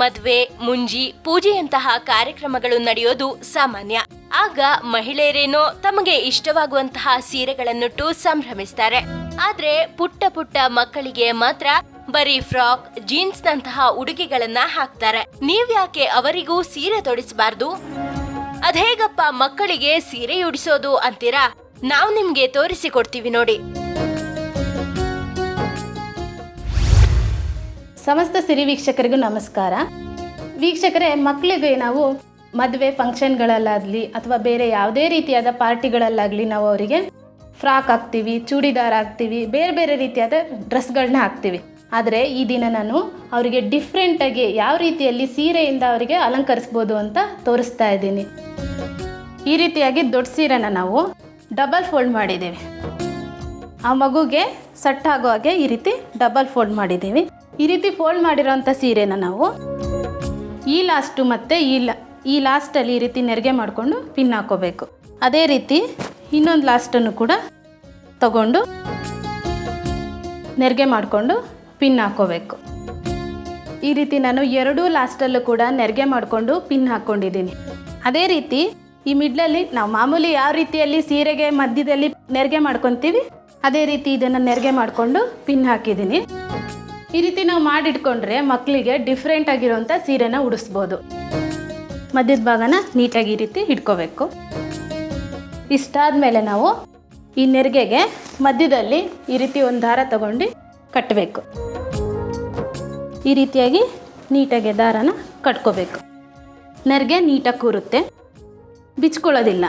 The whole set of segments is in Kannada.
ಮದ್ವೆ, ಮುಂಜಿ, ಪೂಜೆಯಂತಹ ಕಾರ್ಯಕ್ರಮಗಳು ನಡೆಯೋದು ಸಾಮಾನ್ಯ. ಆಗ ಮಹಿಳೆಯರೇನೋ ತಮಗೆ ಇಷ್ಟವಾಗುವಂತಹ ಸೀರೆಗಳನ್ನುಟ್ಟು ಸಂಭ್ರಮಿಸ್ತಾರೆ. ಆದ್ರೆ ಪುಟ್ಟ ಪುಟ್ಟ ಮಕ್ಕಳಿಗೆ ಮಾತ್ರ ಬರೀ ಫ್ರಾಕ್ ಜೀನ್ಸ್ ನಂತಹ ಉಡುಗೆಗಳನ್ನ ಹಾಕ್ತಾರೆ. ನೀವ್ಯಾಕೆ ಅವರಿಗೂ ಸೀರೆ ತೊಡಿಸಬಾರ್ದು? ಅದೇಗಪ್ಪ ಮಕ್ಕಳಿಗೆ ಸೀರೆ ಉಡಿಸೋದು ಅಂತೀರಾ? ನಾವ್ ನಿಮ್ಗೆ ತೋರಿಸಿಕೊಡ್ತೀವಿ ನೋಡಿ. ಸಮಸ್ತ ಸಿರಿ ವೀಕ್ಷಕರಿಗೂ ನಮಸ್ಕಾರ. ವೀಕ್ಷಕರೇ ಮಕ್ಕಳಿಗೆ ನಾವು ಮದುವೆ ಫಂಕ್ಷನ್ಗಳಲ್ಲಾಗಲಿ ಅಥವಾ ಬೇರೆ ಯಾವುದೇ ರೀತಿಯಾದ ಪಾರ್ಟಿಗಳಲ್ಲಾಗಲಿ ನಾವು ಅವರಿಗೆ ಫ್ರಾಕ್ ಹಾಕ್ತೀವಿ, ಚೂಡಿದಾರ್ ಹಾಕ್ತೀವಿ, ಬೇರೆ ಬೇರೆ ರೀತಿಯಾದ ಡ್ರೆಸ್ಗಳನ್ನ ಹಾಕ್ತೀವಿ. ಆದರೆ ಈ ದಿನ ನಾನು ಅವರಿಗೆ ಡಿಫ್ರೆಂಟಾಗಿ ಯಾವ ರೀತಿಯಲ್ಲಿ ಸೀರೆಯಿಂದ ಅವರಿಗೆ ಅಲಂಕರಿಸ್ಬೋದು ಅಂತ ತೋರಿಸ್ತಾ ಇದ್ದೀನಿ. ಈ ರೀತಿಯಾಗಿ ದೊಡ್ಡ ಸೀರೆನ ನಾವು ಡಬಲ್ ಫೋಲ್ಡ್ ಮಾಡಿದ್ದೀವಿ. ಆ ಮಗುಗೆ ಸಟ್ ಆಗೋ ಹಾಗೆ ಈ ರೀತಿ ಡಬಲ್ ಫೋಲ್ಡ್ ಮಾಡಿದ್ದೀವಿ. ಈ ರೀತಿ ಫೋಲ್ಡ್ ಮಾಡಿರೋಂಥ ಸೀರೆನ ನಾವು ಈ ಲಾಸ್ಟು ಮತ್ತು ಈ ಲಾ ಈ ಲಾಸ್ಟಲ್ಲಿ ಈ ರೀತಿ ನೆರಿಗೆ ಮಾಡಿಕೊಂಡು ಪಿನ್ ಹಾಕೋಬೇಕು. ಅದೇ ರೀತಿ ಇನ್ನೊಂದು ಲಾಸ್ಟನ್ನು ಕೂಡ ತಗೊಂಡು ನೆರಿಗೆ ಮಾಡಿಕೊಂಡು ಪಿನ್ ಹಾಕೋಬೇಕು. ಈ ರೀತಿ ನಾನು ಎರಡೂ ಲಾಸ್ಟಲ್ಲೂ ಕೂಡ ನೆರಿಗೆ ಮಾಡಿಕೊಂಡು ಪಿನ್ ಹಾಕ್ಕೊಂಡಿದ್ದೀನಿ ಅದೇ ರೀತಿ ಈ ಮಿಡ್ಲಲ್ಲಿ ನಾವು ಮಾಮೂಲಿ ಯಾವ ರೀತಿಯಲ್ಲಿ ಸೀರೆಗೆ ಮಧ್ಯದಲ್ಲಿ ನೆರಿಗೆ ಮಾಡ್ಕೊತೀವಿ, ಅದೇ ರೀತಿ ಇದನ್ನು ನೆರಿಗೆ ಮಾಡಿಕೊಂಡು ಪಿನ್ ಹಾಕಿದ್ದೀನಿ. ಈ ರೀತಿ ನಾವು ಮಾಡಿಟ್ಕೊಂಡ್ರೆ ಮಕ್ಕಳಿಗೆ ಡಿಫ್ರೆಂಟ್ ಆಗಿರೋಂಥ ಸೀರೆನ ಉಡಿಸ್ಬೋದು. ಮಧ್ಯದ ಭಾಗನ ನೀಟಾಗಿ ಈ ರೀತಿ ಇಟ್ಕೋಬೇಕು. ಇಷ್ಟಾದ ಮೇಲೆ ನಾವು ಈ ನೆರಿಗೆಗೆ ಮಧ್ಯದಲ್ಲಿ ಈ ರೀತಿ ಒಂದು ದಾರ ತಗೊಂಡು ಕಟ್ಟಬೇಕು ಈ ರೀತಿಯಾಗಿ ನೀಟಾಗಿ ದಾರನ ಕಟ್ಕೋಬೇಕು. ನೆರಿಗೆ ನೀಟಾಗಿ ಕೂರುತ್ತೆ. ಬಿಚ್ಕೊಳ್ಳೋದಿಲ್ಲ.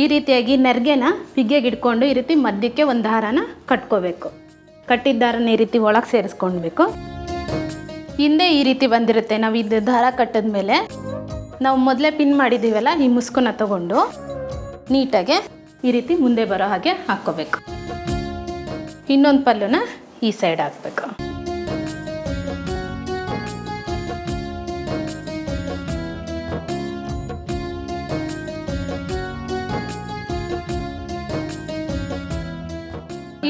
ಈ ರೀತಿಯಾಗಿ ನೆರಿಗೆನ ಬಿಗ್ಗೆಗೆ ಇಟ್ಕೊಂಡು ಈ ರೀತಿ ಮಧ್ಯಕ್ಕೆ ಒಂದು ದಾರನ ಕಟ್ಕೋಬೇಕು. ಕಟ್ಟಿದ ದಾರನ ಈ ರೀತಿ ಒಳಗೆ ಸೇರಿಸ್ಕೊಳ್ಬೇಕು ಹಿಂದೆ ಈ ರೀತಿ ಬಂದಿರುತ್ತೆ. ನಾವು ಇದು ದಾರ ಕಟ್ಟಿದ ಮೇಲೆ ನಾವು ಮೊದಲೇ ಪಿನ್ ಮಾಡಿದ್ದೀವಲ್ಲ ಈ ಮುಸ್ಕನ್ನ ತಗೊಂಡು ನೀಟಾಗೆ ಈ ರೀತಿ ಮುಂದೆ ಬರೋ ಹಾಗೆ ಹಾಕ್ಕೋಬೇಕು. ಇನ್ನೊಂದು ಪಲ್ಲುನ ಈ ಸೈಡ್ ಹಾಕಬೇಕು.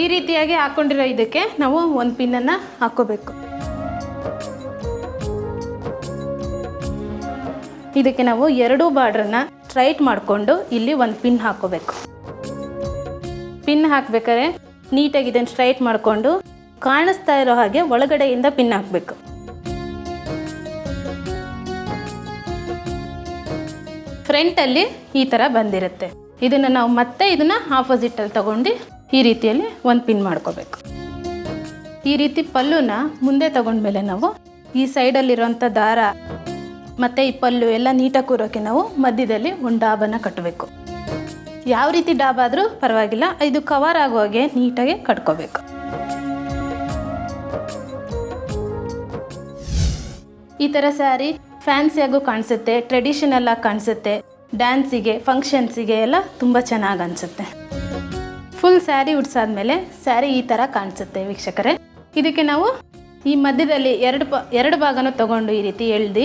ಈ ರೀತಿಯಾಗಿ ಹಾಕೊಂಡಿರೋ ಇದಕ್ಕೆ ನಾವು ಒಂದು ಪಿನ್ನನ್ನು ಹಾಕೋಬೇಕು. ಇದಕ್ಕೆ ನಾವು ಎರಡು ಬಾರ್ಡ್ರನ್ನ ಸ್ಟ್ರೈಟ್ ಮಾಡಿಕೊಂಡು ಇಲ್ಲಿ ಒಂದು ಪಿನ್ ಹಾಕೋಬೇಕು. ಪಿನ್ ಹಾಕ್ಬೇಕಾದ್ರೆ ನೀಟಾಗಿ ಇದನ್ನು ಸ್ಟ್ರೈಟ್ ಮಾಡಿಕೊಂಡು ಕಾಣಿಸ್ತಾ ಇರೋ ಹಾಗೆ ಒಳಗಡೆಯಿಂದ ಪಿನ್ ಹಾಕಬೇಕು. ಫ್ರಂಟಲ್ಲಿ ಈ ಥರ ಬಂದಿರುತ್ತೆ. ಇದನ್ನು ನಾವು ಮತ್ತೆ ಇದನ್ನು ಆಪೋಸಿಟಲ್ಲಿ ತಗೊಂಡು ಈ ರೀತಿಯಲ್ಲಿ ಒಂದು ಪಿನ್ ಮಾಡ್ಕೋಬೇಕು. ಈ ರೀತಿ ಪಲ್ಲುನ ಮುಂದೆ ತಗೊಂಡ್ಮೇಲೆ ನಾವು ಈ ಸೈಡಲ್ಲಿರೋಂಥ ದಾರ ಮತ್ತು ಈ ಪಲ್ಲು ಎಲ್ಲ ನೀಟಾಗಿ ಕೂರೋಕ್ಕೆ ನಾವು ಮಧ್ಯದಲ್ಲಿ ಒಂದು ಡಾಬನ್ನು ಕಟ್ಟಬೇಕು ಯಾವ ರೀತಿ ಡಾಬ್ ಆದರೂ ಪರವಾಗಿಲ್ಲ, ಇದು ಕವರ್ ಆಗೋ ಹಾಗೆ ನೀಟಾಗಿ ಕಟ್ಕೋಬೇಕು. ಈ ಥರ ಸ್ಯಾರಿ ಫ್ಯಾನ್ಸಿಯಾಗೂ ಕಾಣಿಸುತ್ತೆ, ಟ್ರೆಡಿಷನಲ್ಲಾಗಿ ಕಾಣಿಸುತ್ತೆ, ಡ್ಯಾನ್ಸಿಗೆ, ಫಂಕ್ಷನ್ಸಿಗೆ ಎಲ್ಲ ತುಂಬ ಚೆನ್ನಾಗಿ ಅನಿಸುತ್ತೆ. ಫುಲ್ ಸ್ಯಾರಿ ಉಡ್ಸಾದ್ಮೇಲೆ ಸ್ಯಾರಿ ಈ ಥರ ಕಾಣಿಸುತ್ತೆ ವೀಕ್ಷಕರೇ. ಇದಕ್ಕೆ ನಾವು ಈ ಮಧ್ಯದಲ್ಲಿ ಎರಡು ಪ, ಎರಡು ಭಾಗನೂ ತಗೊಂಡು ಈ ರೀತಿ ಎಳ್ದು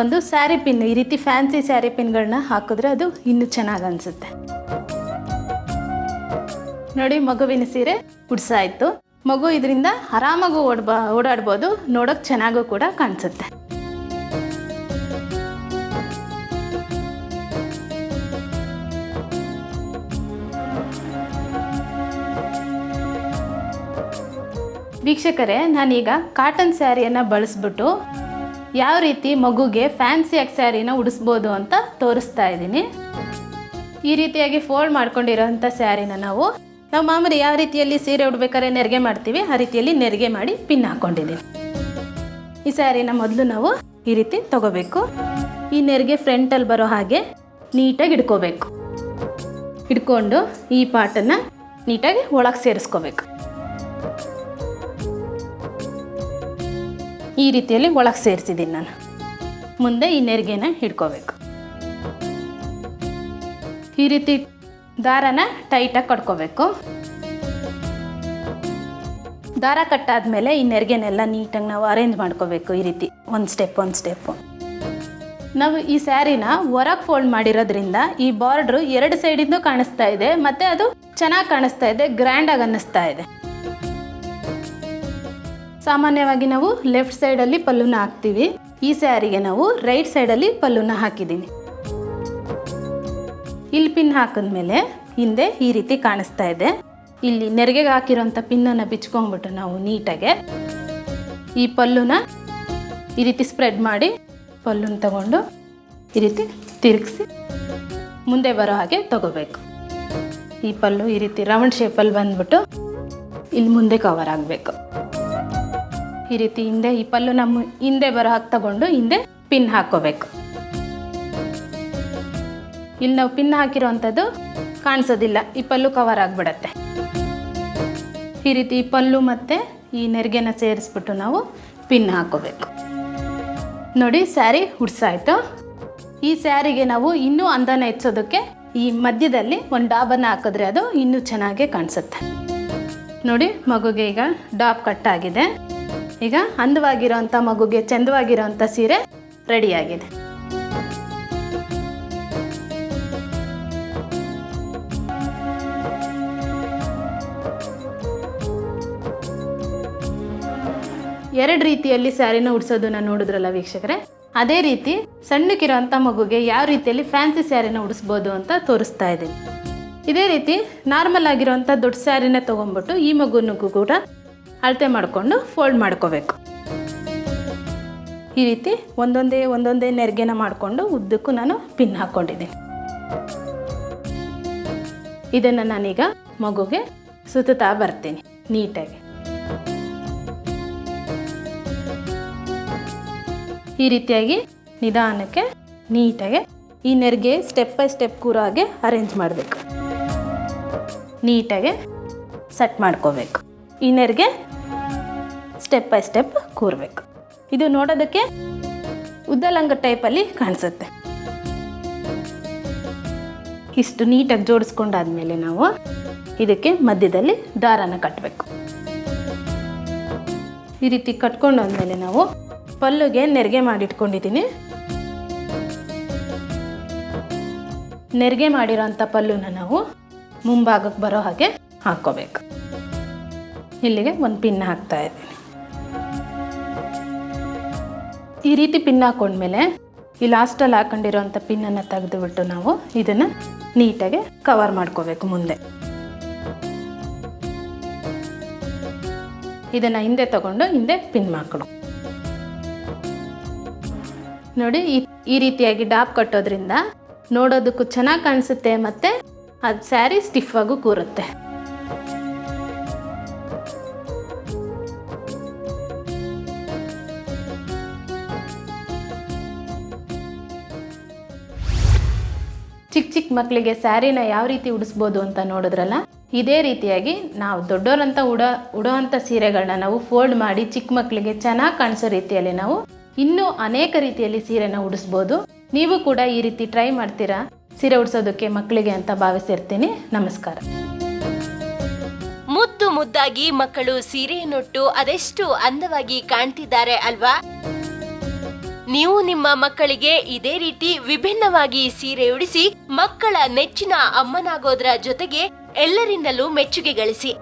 ಒಂದು ಸ್ಯಾರಿ ಪಿನ್ ಈ ರೀತಿ ಫ್ಯಾನ್ಸಿ ಸ್ಯಾರಿ ಪಿನ್ಗಳನ್ನ ಹಾಕಿದ್ರೆ ಅದು ಇನ್ನೂ ಚೆನ್ನಾಗಿ ಅನಿಸುತ್ತೆ. ನೋಡಿ ಮಗುವಿನ ಸೀರೆ ಉಡ್ಸಾಯಿತು. ಮಗು ಇದರಿಂದ ಆರಾಮಾಗೂ ಓಡ್ಬ, ಓಡಾಡ್ಬೋದು, ನೋಡೋಕೆ ಚೆನ್ನಾಗೂ ಕೂಡ ಕಾಣಿಸುತ್ತೆ. ವೀಕ್ಷಕರೇ, ನಾನೀಗ ಕಾಟನ್ ಸ್ಯಾರಿಯನ್ನು ಬಳಸ್ಬಿಟ್ಟು ಯಾವ ರೀತಿ ಮಗುಗೆ ಫ್ಯಾನ್ಸಿಯಾಗಿ ಸ್ಯಾರಿನ ಉಡಿಸ್ಬೋದು ಅಂತ ತೋರಿಸ್ತಾ ಇದ್ದೀನಿ. ಈ ರೀತಿಯಾಗಿ ಫೋಲ್ಡ್ ಮಾಡ್ಕೊಂಡಿರೋಂಥ ಸ್ಯಾರಿನ ನಾವು ನಾವು ಮಾಮೂಲಿ ಯಾವ ರೀತಿಯಲ್ಲಿ ಸೀರೆ ಉಡ್ಬೇಕಾದ್ರೆ ನೆರಿಗೆ ಮಾಡ್ತೀವಿ, ಆ ರೀತಿಯಲ್ಲಿ ನೆರಿಗೆ ಮಾಡಿ ಪಿನ್ ಹಾಕ್ಕೊಂಡಿದ್ದೀನಿ ಈ ಸ್ಯಾರಿನ ಮೊದಲು ನಾವು ಈ ರೀತಿ ತಗೋಬೇಕು. ಈ ನೆರಿಗೆ ಫ್ರಂಟಲ್ಲಿ ಬರೋ ಹಾಗೆ ನೀಟಾಗಿ ಹಿಡ್ಕೋಬೇಕು. ಹಿಡ್ಕೊಂಡು ಈ ಪಾಟನ್ನು ನೀಟಾಗಿ ಒಳಗೆ ಸೇರಿಸ್ಕೋಬೇಕು. ಈ ರೀತಿಯಲ್ಲಿ ಒಳಗೆ ಸೇರಿಸಿದ್ದೀನಿ ನಾನು. ಮುಂದೆ ಈ ನೆರಿಗೆನ ಹಿಡ್ಕೋಬೇಕು. ಈ ರೀತಿ ದಾರನ ಟೈಟಾಗಿ ಕಟ್ಕೋಬೇಕು. ದಾರ ಕಟ್ಟಾದಮೇಲೆ ಈ ನೆರಿಗೆನೆಲ್ಲ ನೀಟಾಗಿ ನಾವು ಅರೇಂಜ್ ಮಾಡ್ಕೋಬೇಕು ಈ ರೀತಿ. ಒಂದು ಸ್ಟೆಪ್ ಒಂದು ಸ್ಟೆಪ್ಪು ನಾವು ಈ ಸ್ಯಾರಿನ ಹೊರಗೆ ಫೋಲ್ಡ್ ಮಾಡಿರೋದ್ರಿಂದ ಈ ಬಾರ್ಡ್ರು ಎರಡು ಸೈಡಿಂದು ಕಾಣಿಸ್ತಾ ಇದೆ, ಮತ್ತು ಅದು ಚೆನ್ನಾಗಿ ಕಾಣಿಸ್ತಾ ಇದೆ ಗ್ರ್ಯಾಂಡಾಗಿ ಅನ್ನಿಸ್ತಾ ಇದೆ. ಸಾಮಾನ್ಯವಾಗಿ ನಾವು ಲೆಫ್ಟ್ ಸೈಡಲ್ಲಿ ಪಲ್ಲುನ ಹಾಕ್ತೀವಿ. ಈ ಸ್ಯಾರಿಗೆ ನಾವು ರೈಟ್ ಸೈಡಲ್ಲಿ ಪಲ್ಲುನ ಹಾಕಿದ್ದೀನಿ ಇಲ್ಲಿ ಪಿನ್ ಹಾಕಿದ್ಮೇಲೆ ಹಿಂದೆ ಈ ರೀತಿ ಕಾಣಿಸ್ತಾ ಇದೆ. ಇಲ್ಲಿ ನೆರಿಗೆಗೆ ಹಾಕಿರೋಂಥ ಪಿನ್ನನ್ನು ಬಿಚ್ಕೊಂಡ್ಬಿಟ್ಟು ನಾವು ನೀಟಾಗೆ ಈ ಪಲ್ಲುನ ಈ ರೀತಿ ಸ್ಪ್ರೆಡ್ ಮಾಡಿ ಪಲ್ಲುನ ತಗೊಂಡು ಈ ರೀತಿ ತಿರುಗಿಸಿ ಮುಂದೆ ಬರೋ ಹಾಗೆ ತಗೋಬೇಕು. ಈ ಪಲ್ಲು ಈ ರೀತಿ ರೌಂಡ್ ಶೇಪಲ್ಲಿ ಬಂದ್ಬಿಟ್ಟು ಇಲ್ಲಿ ಮುಂದೆ ಕವರ್ ಆಗಬೇಕು. ಈ ರೀತಿ ಹಿಂದೆ ಈ ಪಲ್ಲು ನಮ್ಮ ಹಿಂದೆ ಬರೋ ಹಾಗೆ ತಗೊಂಡು ಹಿಂದೆ ಪಿನ್ ಹಾಕೋಬೇಕು. ಇಲ್ಲಿ ನಾವು ಪಿನ್ ಹಾಕಿರೋವಂಥದ್ದು ಕಾಣಿಸೋದಿಲ್ಲ. ಈ ಪಲ್ಲು ಕವರ್ ಆಗಿಬಿಡತ್ತೆ. ಈ ರೀತಿ ಈ ಪಲ್ಲು ಮತ್ತು ಈ ನೆರಿಗೆನ ಸೇರಿಸ್ಬಿಟ್ಟು ನಾವು ಪಿನ್ ಹಾಕೋಬೇಕು. ನೋಡಿ, ಸ್ಯಾರಿ ಹುಡ್ಸಾಯ್ತು ಈ ಸ್ಯಾರಿಗೆ ನಾವು ಇನ್ನೂ ಅಂದನ ಹೆಚ್ಚೋದಕ್ಕೆ ಈ ಮಧ್ಯದಲ್ಲಿ ಒಂದು ಡಾಬನ್ನು ಹಾಕಿದ್ರೆ ಅದು ಇನ್ನೂ ಚೆನ್ನಾಗೇ ಕಾಣಿಸುತ್ತೆ. ನೋಡಿ, ಮಗುಗೆ ಈಗ ಡಾಬ್ ಕಟ್ಟಾಗಿದೆ ಈಗ ಅಂದವಾಗಿರೋಂಥ ಮಗುಗೆ ಚಂದವಾಗಿರೋಂಥ ಸೀರೆ ರೆಡಿಯಾಗಿದೆ. ಎರಡು ರೀತಿಯಲ್ಲಿ ಸ್ಯಾರಿನ ಉಡಿಸೋದನ್ನ ನೋಡಿದ್ರಲ್ಲ ವೀಕ್ಷಕರೇ? ಅದೇ ರೀತಿ ಸಣ್ಣಕ್ಕಿರೋಂಥ ಮಗುಗೆ ಯಾವ ರೀತಿಯಲ್ಲಿ ಫ್ಯಾನ್ಸಿ ಸ್ಯಾರಿನ ಉಡಿಸ್ಬೋದು ಅಂತ ತೋರಿಸ್ತಾ ಇದ್ದೀನಿ ಇದೇ ರೀತಿ ನಾರ್ಮಲ್ ಆಗಿರೋಂಥ ದೊಡ್ಡ ಸ್ಯಾರಿನ ತೊಗೊಂಡ್ಬಿಟ್ಟು ಈ ಮಗುನಿಗೂ ಕೂಡ ಅಳತೆ ಮಾಡಿಕೊಂಡು ಫೋಲ್ಡ್ ಮಾಡ್ಕೋಬೇಕು. ಈ ರೀತಿ ಒಂದೊಂದೇ ಒಂದೊಂದೇ ನೆರಿಗೆನ ಮಾಡಿಕೊಂಡು ಉದ್ದಕ್ಕೂ ನಾನು ಪಿನ್ ಹಾಕ್ಕೊಂಡಿದ್ದೀನಿ. ಇದನ್ನು ನಾನೀಗ ಮಗುಗೆ ಸುತ್ತಾ ಬರ್ತೀನಿ, ನೀಟಾಗಿ. ಈ ರೀತಿಯಾಗಿ ನಿಧಾನಕ್ಕೆ ನೀಟಾಗಿ ಈ ನೆರಿಗೆ ಸ್ಟೆಪ್ ಬೈ ಸ್ಟೆಪ್ ಕೂರೋ ಹಾಗೆ ಅರೇಂಜ್ ಮಾಡಬೇಕು. ನೀಟಾಗಿ ಸೆಟ್ ಮಾಡ್ಕೋಬೇಕು. ಈ ನೆರಿಗೆ ಸ್ಟೆಪ್ ಬೈ ಸ್ಟೆಪ್ ಕೂರಬೇಕು. ಇದು ನೋಡೋದಕ್ಕೆ ಉದ್ದಲಂಗ ಟೈಪಲ್ಲಿ ಕಾಣಿಸುತ್ತೆ. ಇಷ್ಟು ನೀಟಾಗಿ ಜೋಡಿಸ್ಕೊಂಡಾದ್ಮೇಲೆ ನಾವು ಇದಕ್ಕೆ ಮಧ್ಯದಲ್ಲಿ ದಾರನ ಕಟ್ಟಬೇಕು ಈ ರೀತಿ ಕಟ್ಕೊಂಡಾದ್ಮೇಲೆ ನಾವು ಪಲ್ಲುಗೆ ನೆರಿಗೆ ಮಾಡಿಟ್ಕೊಂಡಿದ್ದೀನಿ. ನೆರಿಗೆ ಮಾಡಿರೋಂಥ ಪಲ್ಲುನ ನಾವು ಮುಂಭಾಗಕ್ಕೆ ಬರೋ ಹಾಗೆ ಹಾಕ್ಕೋಬೇಕು. ಇಲ್ಲಿಗೆ ಒಂದು ಪಿನ್ ಹಾಕ್ತಾ ಇದ್ದೀನಿ. ಈ ರೀತಿ ಪಿನ್ ಹಾಕೊಂಡ್ಮೇಲೆ ಈ ಲಾಸ್ಟಲ್ಲಿ ಹಾಕೊಂಡಿರೋಂಥ ಪಿನ್ನನ್ನು ತೆಗೆದುಬಿಟ್ಟು ನಾವು ಇದನ್ನು ನೀಟಾಗಿ ಕವರ್ ಮಾಡ್ಕೋಬೇಕು ಮುಂದೆ. ಇದನ್ನು ಹಿಂದೆ ತಗೊಂಡು ಹಿಂದೆ ಪಿನ್ ಮಾಡ್ಕೊಡು ನೋಡಿ, ಈ ಈ ರೀತಿಯಾಗಿ ಡಾಪ್ ಕಟ್ಟೋದ್ರಿಂದ ನೋಡೋದಕ್ಕೂ ಚೆನ್ನಾಗಿ ಕಾಣಿಸುತ್ತೆ ಮತ್ತು ಅದು ಸ್ಯಾರಿ ಸ್ಟಿಫ್ ಆಗು ಕೂರುತ್ತೆ. ಚಿಕ್ಕ ಚಿಕ್ಕ ಮಕ್ಕಳಿಗೆ ಸ್ಯಾರಿನ ಯಾವ ರೀತಿ ಉಡಿಸ್ಬೋದು ಅಂತ ನೋಡಿದ್ರಲ್ಲ, ಇದೇ ರೀತಿಯಾಗಿ ನಾವು ದೊಡ್ಡೋರಂತ ಉಡೋ ಉಡೋವಂಥ ಸೀರೆಗಳನ್ನ ನಾವು ಫೋಲ್ಡ್ ಮಾಡಿ ಚಿಕ್ಕ ಮಕ್ಕಳಿಗೆ ಚೆನ್ನಾಗಿ ಕಾಣಿಸೋ ರೀತಿಯಲ್ಲಿ ನಾವು ಇನ್ನೂ ಅನೇಕ ರೀತಿಯಲ್ಲಿ ಸೀರೆನ ಉಡಿಸ್ಬೋದು. ನೀವು ಕೂಡ ಈ ರೀತಿ ಟ್ರೈ ಮಾಡ್ತೀರಾ? ಸೀರೆ ಉಡಿಸೋದಕ್ಕೆ ಮಕ್ಕಳಿಗೆ ಅಂತ ಭಾವಿಸಿರ್ತೀನಿ. ನಮಸ್ಕಾರ. ಮುದ್ದು ಮುದ್ದಾಗಿ ಮಕ್ಕಳು ಸೀರೆಯನ್ನುಟ್ಟು ಅದೆಷ್ಟು ಅಂದವಾಗಿ ಕಾಣ್ತಿದ್ದಾರೆ ಅಲ್ವಾ? ನೀವು ನಿಮ್ಮ ಮಕ್ಕಳಿಗೆ ಇದೇ ರೀತಿ ವಿಭಿನ್ನವಾಗಿ ಸೀರೆ ಉಡಿಸಿ ಮಕ್ಕಳ ನೆಚ್ಚಿನ ಅಮ್ಮನಾಗೋದ್ರ ಜೊತೆಗೆ ಎಲ್ಲರಿಂದಲೂ ಮೆಚ್ಚುಗೆ ಗಳಿಸಿ.